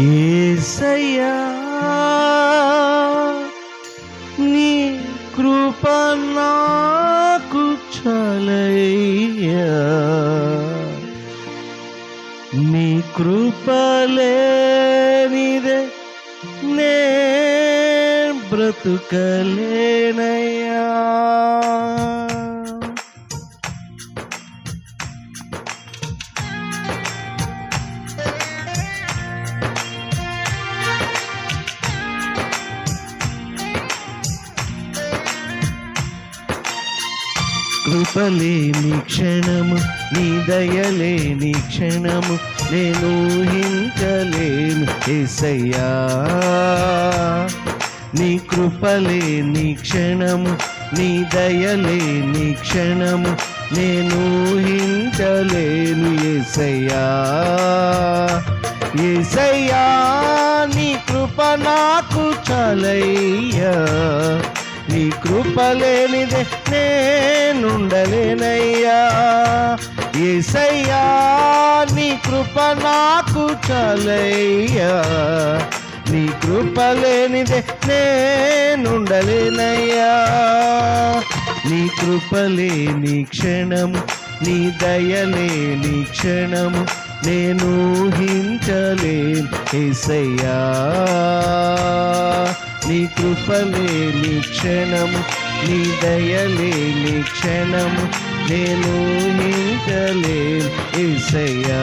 ఏసయ్యా నీ కృప నాకు చలయ్యా. నీ కృపలేనిదే నే బ్రతుకలేనయ్యా. కృపలేని క్షణము నీ దయలేని క్షణము నేను ఊహించలేను ఏసయ్యా. నీ కృపలేని క్షణము నీ దయలేని క్షణము నేను ఊహించలేను ఏసయ్యా. ఏసయ్యా నీ కృప నాకు చలయ్యా. నీ కృప లేనిదే నేనుండలేనయ్యా. ఏసయ్యా నీ కృప నాకు చాలయ్యా. నీ కృప లేనిదే నేనుండలేనయ్యా. నీ కృప లేని క్షణము నీ దయలేని క్షణము నేను ఊహించలేను. ఏసయ్యా నీ కృపలేని క్షణము నీ దయలేని క్షణము నేను ఊహించలేను ఇసయా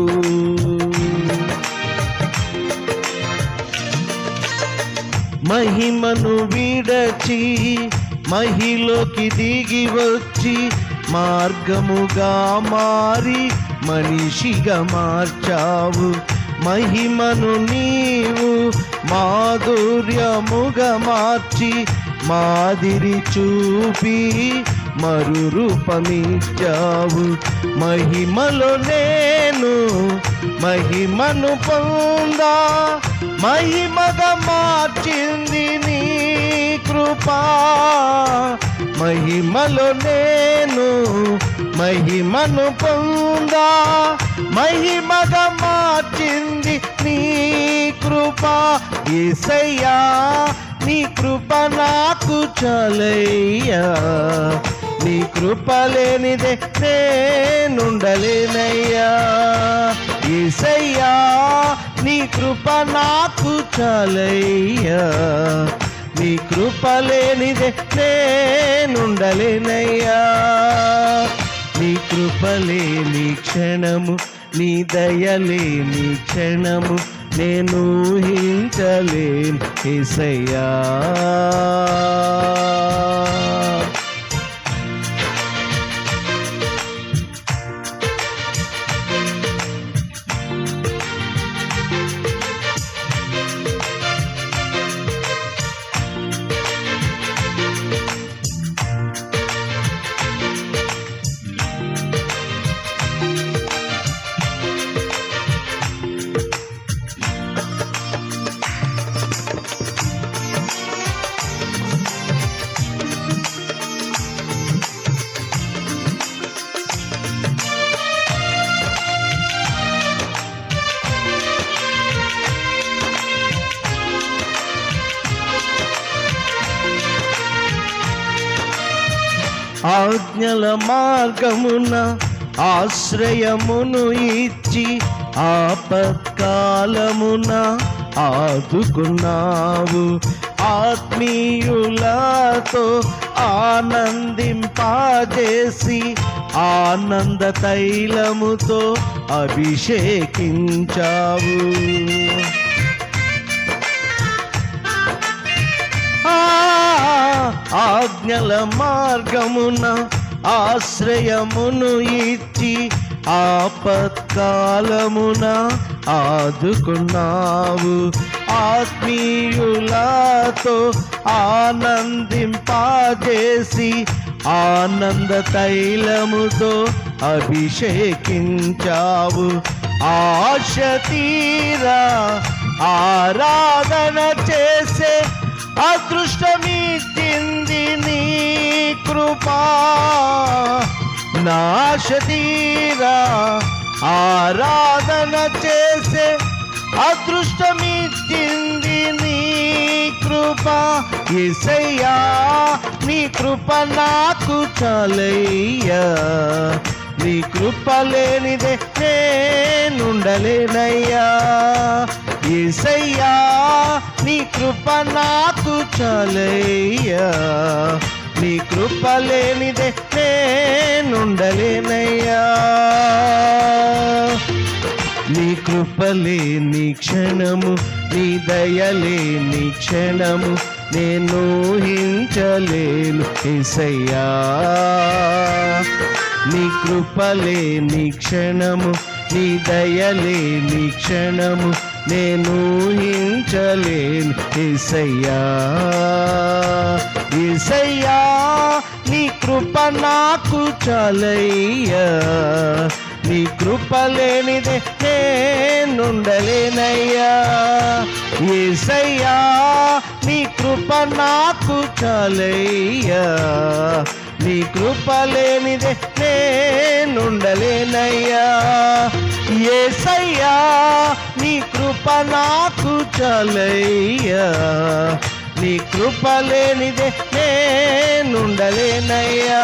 మహిమను విడచి మహిలోకి దిగి వచ్చి మార్గముగా మారి మనిషిగా మార్చావు. మహిమను నీవు మాధుర్యముగా మార్చి మాదిరి చూపి మరు రూపమిచ్చావు మహిమలో నేను మహిమను పొందా. మహిమగా మార్చింది నీ కృపా. మహిమలో నేను మహిమను పొందా. మహిమగా మార్చింది నీ కృపా. ఏసయ్యా నీ కృప నాకు చలయ్యా. నీ కృప లేనిదే నేనుండలేనయ్యా. ఏసయ్యా నీ కృప నాకు చాలయ్యా. నీ కృప లేనిదే నేనుండలేనయ్యా. నీ కృప లేని క్షణము నీ దయలేని క్షణము నేను ఊహించలేను. ఏసయ్యా. ఆజ్ఞల మార్గమున ఆశ్రయమును ఇచ్చి ఆపత్కాలమున ఆదుకున్నావు. ఆత్మీయులతో ఆనందింపాజేసి ఆనంద తైలముతో అభిషేకించావు. ఆజ్ఞల మార్గమున ఆశ్రయమును ఇచ్చి ఆపత్కాలమున ఆదుకున్నావు. ఆత్మీయులతో ఆనందింపాజేసి ఆనంద తైలముతో అభిషేకించావు. ఆశ తీరా ఆరాధన చేసే అదృష్టమిచ్చింది నీ కృపా. నాశతీరా ఆరాధన చేసే అదృష్టమిచ్చింది నీ కృప. ఎసయ్యా నీ కృప నాకు చాలయ్యా. నీ కృప లేనిదే నేనుండలేనయ్యా. ఏసయ్యా నీ కృప నాకు చాలయ్యా. నీ కృప లేనిదే నేనుండలేనయ్యా. నీ కృపలే నీ క్షణము నీ దయలే నీ క్షణము నేను ఊహించలేను ఏసయ్యా. నీ కృపలే నీ క్షణము నీ దయలే నీ క్షణము నేను ఊహించలేను. ఇసయ్యా ఇసయ్యా నీ కృప నాకు చాలయ్యా. నీ కృప లేనిదే నేనుండలేనయ్యా. ఏసయ్యా నీ కృప నాకు చాలయ్యా. నీ కృప లేనిదే నేనుండలేనయ్యా. ఏసయ్యా నీ కృప నాకు చలయ్యా. నీ కృప లేనిదే నేనుండలేనయ్యా.